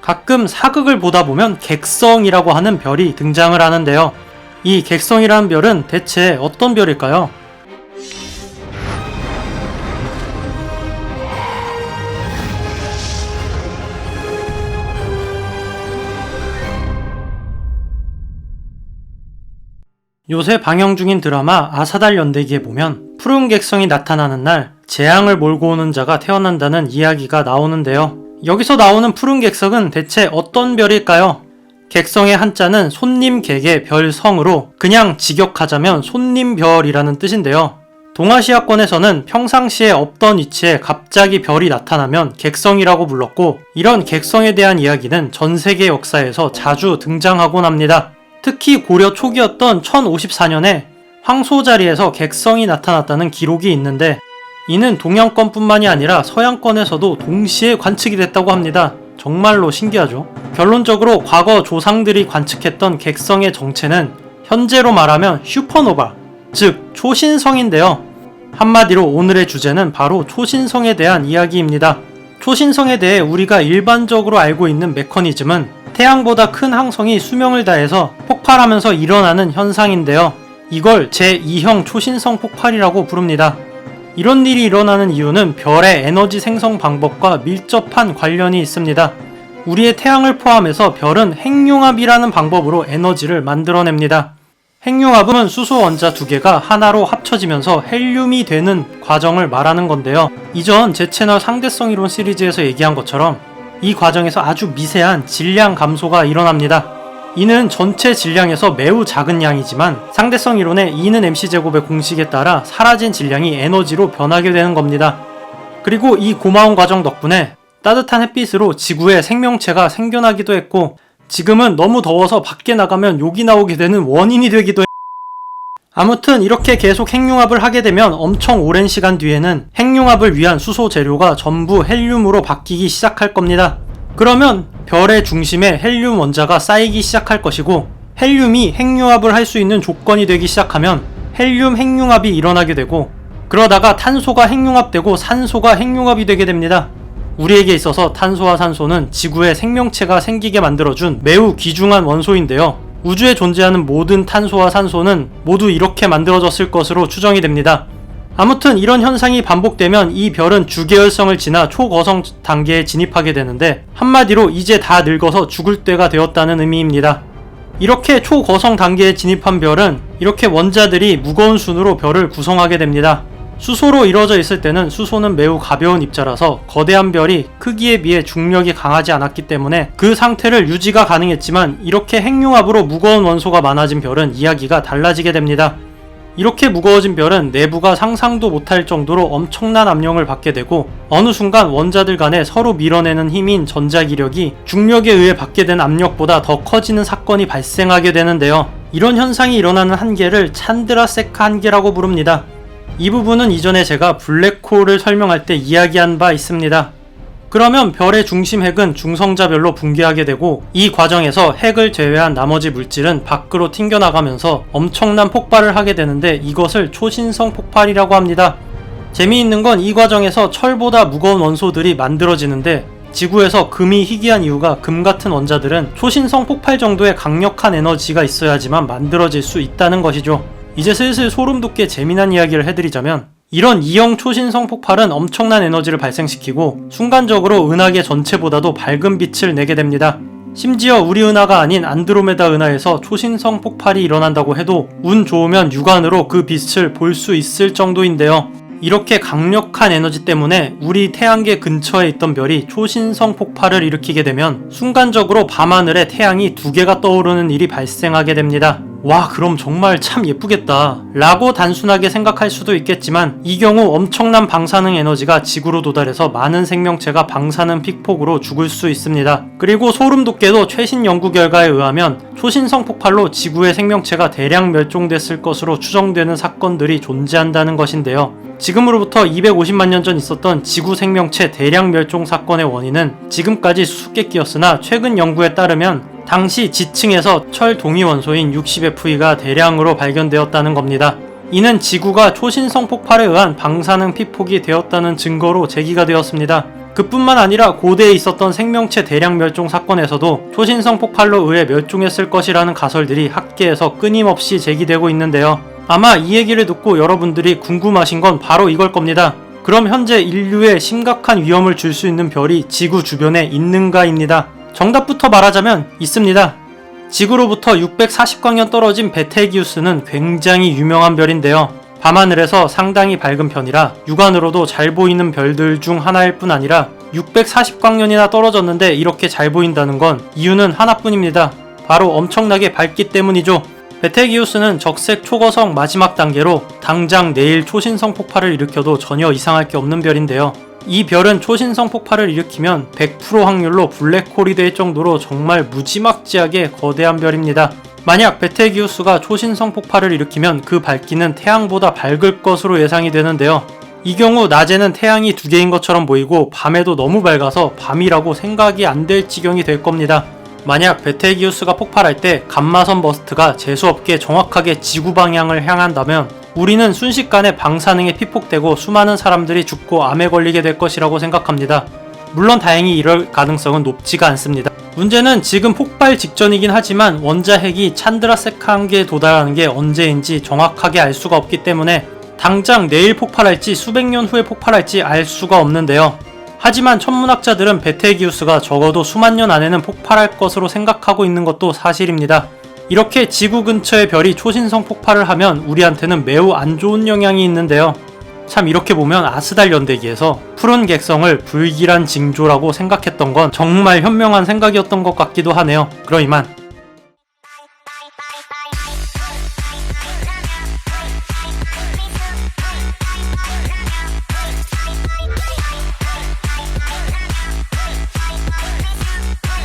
가끔 사극을 보다 보면 객성이라고 하는 별이 등장을 하는데요. 이 객성이라는 별은 대체 어떤 별일까요? 요새 방영 중인 드라마 아사달 연대기에 보면 푸른 객성이 나타나는 날 재앙을 몰고 오는 자가 태어난다는 이야기가 나오는데요. 여기서 나오는 푸른 객성은 대체 어떤 별일까요? 객성의 한자는 손님 객의 별성으로 그냥 직역하자면 손님별이라는 뜻인데요. 동아시아권에서는 평상시에 없던 위치에 갑자기 별이 나타나면 객성이라고 불렀고 이런 객성에 대한 이야기는 전 세계 역사에서 자주 등장하곤 합니다. 특히 고려 초기였던 1054년에 황소 자리에서 객성이 나타났다는 기록이 있는데 이는 동양권뿐만이 아니라 서양권에서도 동시에 관측이 됐다고 합니다. 정말로 신기하죠. 결론적으로 과거 조상들이 관측했던 객성의 정체는 현재로 말하면 슈퍼노바, 즉 초신성인데요. 한마디로 오늘의 주제는 바로 초신성에 대한 이야기입니다. 초신성에 대해 우리가 일반적으로 알고 있는 메커니즘은 태양보다 큰 항성이 수명을 다해서 폭발하면서 일어나는 현상인데요. 이걸 제2형 초신성 폭발이라고 부릅니다. 이런 일이 일어나는 이유는 별의 에너지 생성 방법과 밀접한 관련이 있습니다. 우리의 태양을 포함해서 별은 핵융합이라는 방법으로 에너지를 만들어냅니다. 핵융합은 수소 원자 두 개가 하나로 합쳐지면서 헬륨이 되는 과정을 말하는 건데요. 이전 제 채널 상대성 이론 시리즈에서 얘기한 것처럼 이 과정에서 아주 미세한 질량 감소가 일어납니다. 이는 전체 질량에서 매우 작은 양이지만 상대성 이론의 E는 mc제곱의 공식에 따라 사라진 질량이 에너지로 변하게 되는 겁니다. 그리고 이 고마운 과정 덕분에 따뜻한 햇빛으로 지구에 생명체가 생겨나기도 했고 지금은 너무 더워서 밖에 나가면 욕이 나오게 되는 원인이 되기도 해. 아무튼 이렇게 계속 핵융합을 하게 되면 엄청 오랜 시간 뒤에는 핵융합을 위한 수소 재료가 전부 헬륨으로 바뀌기 시작할 겁니다. 그러면 별의 중심에 헬륨 원자가 쌓이기 시작할 것이고 헬륨이 핵융합을 할 수 있는 조건이 되기 시작하면 헬륨 핵융합이 일어나게 되고 그러다가 탄소가 핵융합되고 산소가 핵융합이 되게 됩니다. 우리에게 있어서 탄소와 산소는 지구에 생명체가 생기게 만들어준 매우 귀중한 원소인데요. 우주에 존재하는 모든 탄소와 산소는 모두 이렇게 만들어졌을 것으로 추정이 됩니다. 아무튼 이런 현상이 반복되면 이 별은 주계열성을 지나 초거성 단계에 진입하게 되는데 한마디로 이제 다 늙어서 죽을 때가 되었다는 의미입니다. 이렇게 초거성 단계에 진입한 별은 이렇게 원자들이 무거운 순으로 별을 구성하게 됩니다. 수소로 이루어져 있을 때는 수소는 매우 가벼운 입자라서 거대한 별이 크기에 비해 중력이 강하지 않았기 때문에 그 상태를 유지가 가능했지만 이렇게 핵융합으로 무거운 원소가 많아진 별은 이야기가 달라지게 됩니다. 이렇게 무거워진 별은 내부가 상상도 못할 정도로 엄청난 압력을 받게 되고 어느 순간 원자들 간에 서로 밀어내는 힘인 전자기력이 중력에 의해 받게 된 압력보다 더 커지는 사건이 발생하게 되는데요. 이런 현상이 일어나는 한계를 찬드라 세카 한계라고 부릅니다. 이 부분은 이전에 제가 블랙홀을 설명할 때 이야기한 바 있습니다. 그러면 별의 중심 핵은 중성자별로 붕괴하게 되고 이 과정에서 핵을 제외한 나머지 물질은 밖으로 튕겨나가면서 엄청난 폭발을 하게 되는데 이것을 초신성 폭발이라고 합니다. 재미있는 건 이 과정에서 철보다 무거운 원소들이 만들어지는데 지구에서 금이 희귀한 이유가 금 같은 원자들은 초신성 폭발 정도의 강력한 에너지가 있어야지만 만들어질 수 있다는 것이죠. 이제 슬슬 소름 돋게 재미난 이야기를 해드리자면 이런 이형 초신성 폭발은 엄청난 에너지를 발생시키고 순간적으로 은하계 전체보다도 밝은 빛을 내게 됩니다. 심지어 우리 은하가 아닌 안드로메다 은하에서 초신성 폭발이 일어난다고 해도 운 좋으면 육안으로 그 빛을 볼 수 있을 정도인데요. 이렇게 강력한 에너지 때문에 우리 태양계 근처에 있던 별이 초신성 폭발을 일으키게 되면 순간적으로 밤하늘에 태양이 두 개가 떠오르는 일이 발생하게 됩니다. 와, 그럼 정말 참 예쁘겠다. 라고 단순하게 생각할 수도 있겠지만, 이 경우 엄청난 방사능 에너지가 지구로 도달해서 많은 생명체가 방사능 픽폭으로 죽을 수 있습니다. 그리고 소름 돋게도 최신 연구 결과에 의하면 초신성 폭발로 지구의 생명체가 대량 멸종됐을 것으로 추정되는 사건들이 존재한다는 것인데요. 지금으로부터 250만 년 전 있었던 지구 생명체 대량 멸종 사건의 원인은 지금까지 수수께끼였으나 최근 연구에 따르면 당시 지층에서 철 동위 원소인 60FE가 대량으로 발견되었다는 겁니다. 이는 지구가 초신성 폭발에 의한 방사능 피폭이 되었다는 증거로 제기가 되었습니다. 그뿐만 아니라 고대에 있었던 생명체 대량 멸종 사건에서도 초신성 폭발로 의해 멸종했을 것이라는 가설들이 학계에서 끊임없이 제기되고 있는데요. 아마 이 얘기를 듣고 여러분들이 궁금하신 건 바로 이걸 겁니다. 그럼 현재 인류에 심각한 위험을 줄 수 있는 별이 지구 주변에 있는가입니다. 정답부터 말하자면 있습니다. 지구로부터 640광년 떨어진 베테기우스는 굉장히 유명한 별인데요. 밤하늘에서 상당히 밝은 편이라 육안으로도 잘 보이는 별들 중 하나일 뿐 아니라 640광년이나 떨어졌는데 이렇게 잘 보인다는 건 이유는 하나뿐입니다. 바로 엄청나게 밝기 때문이죠. 베테기우스는 적색 초거성 마지막 단계로 당장 내일 초신성 폭발을 일으켜도 전혀 이상할 게 없는 별인데요. 이 별은 초신성 폭발을 일으키면 100% 확률로 블랙홀이 될 정도로 정말 무지막지하게 거대한 별입니다. 만약 베테기우스가 초신성 폭발을 일으키면 그 밝기는 태양보다 밝을 것으로 예상이 되는데요. 이 경우 낮에는 태양이 두 개인 것처럼 보이고 밤에도 너무 밝아서 밤이라고 생각이 안 될 지경이 될 겁니다. 만약 베테기우스가 폭발할 때 감마선 버스트가 재수없게 정확하게 지구 방향을 향한다면 우리는 순식간에 방사능에 피폭되고 수많은 사람들이 죽고 암에 걸리게 될 것이라고 생각합니다. 물론 다행히 이럴 가능성은 높지가 않습니다. 문제는 지금 폭발 직전이긴 하지만 원자핵이 찬드라세카 한계에 도달하는 게 언제인지 정확하게 알 수가 없기 때문에 당장 내일 폭발할지 수백 년 후에 폭발할지 알 수가 없는데요. 하지만 천문학자들은 베테기우스가 적어도 수만 년 안에는 폭발할 것으로 생각하고 있는 것도 사실입니다. 이렇게 지구 근처의 별이 초신성 폭발을 하면 우리한테는 매우 안 좋은 영향이 있는데요. 참 이렇게 보면 아스달 연대기에서 푸른 객성을 불길한 징조라고 생각했던 건 정말 현명한 생각이었던 것 같기도 하네요. 그럼 이만